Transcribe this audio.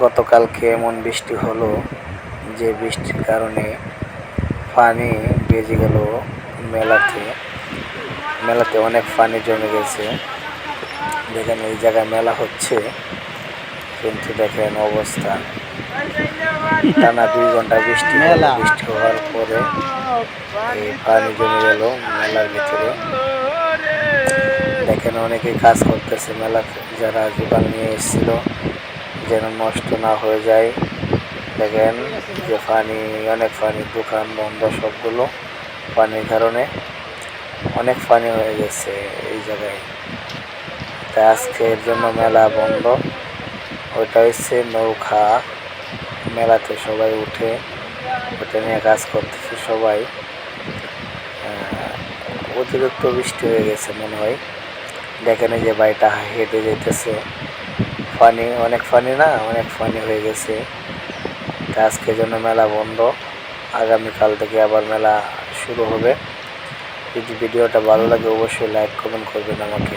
গতকালকে এমন বৃষ্টি হলো যে বৃষ্টির কারণে পানি বেজে গেল মেলাতে। মেলাতে অনেক পানি জমে গেছে। দেখেন এই জায়গায় মেলা হচ্ছে কিন্তু দেখেন অবস্থা। টানা দুই ঘণ্টা বৃষ্টি মেলা। বৃষ্টি হওয়ার পরে এই পানি জমে গেল মেলার ভিতরে। দেখেন অনেকে কাজ করতেছে মেলা যারা দোকান নিয়ে এসেছিল। যেন নষ্ট না হয়ে যায়। দেখেন যে পানি, অনেক পানি, দোকান বন্ধ সবগুলো পানির কারণে। অনেক পানি হয়ে গেছে এই জায়গায়। তাই আজকে এর জন্য মেলা বন্ধ। ওইটা হচ্ছে নৌকা। মেলাতে সবাই উঠে ওটা নিয়ে কাজ করতেছে সবাই। অতিরিক্ত বৃষ্টি হয়ে গেছে মনে হয়। দেখেন এই যে বাড়িটা হেঁটে যেতেছে। পানি অনেক ফানি না? অনেক ফানি হয়ে গেছে। তা আজকে জন্য মেলা বন্ধ। আগামীকাল থেকে আবার মেলা শুরু হবে। যদি ভিডিওটা ভালো লাগে, অবশ্যই লাইক কমেন্ট করবেন আমাকে।